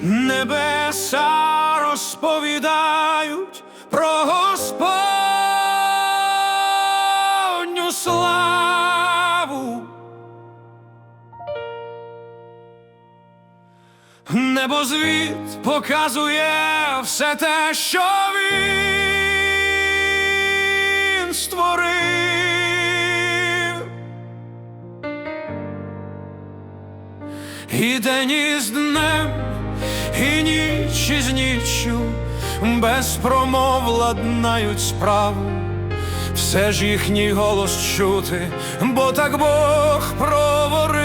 Небеса розповідають про Господню славу. Небозвіт показує все те, що він створив. І день із днем, і ніч із ніччю без промов справу. Все ж їхній голос чути, бо так Бог проворив.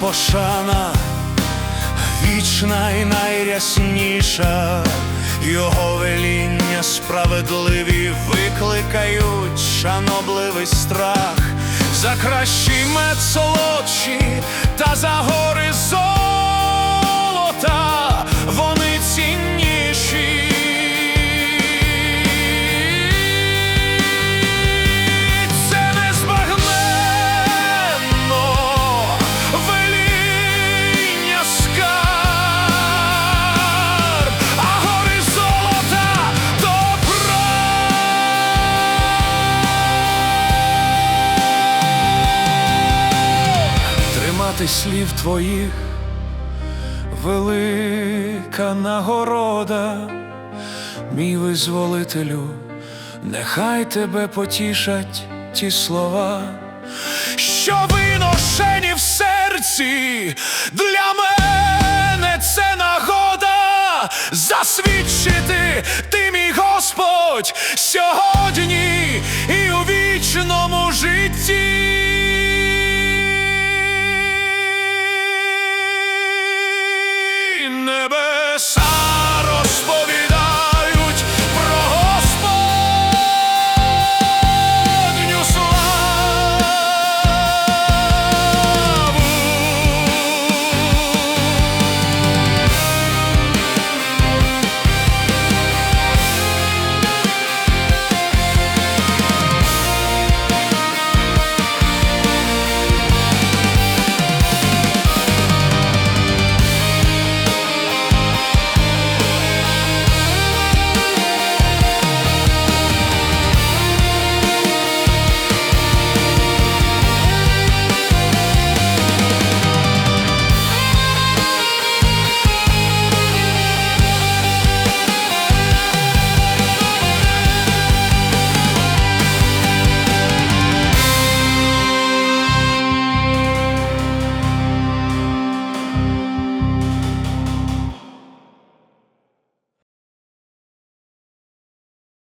Пошана, вічна і найрясніша, Його веління справедливі викликають шанобливий страх. За кращий мед солодші та за гори золота Тримати слів твоїх велика нагорода, мій визволителю, нехай тебе потішать ті слова, що виношені в серці, для мене це нагода засвідчити ти, мій Господь.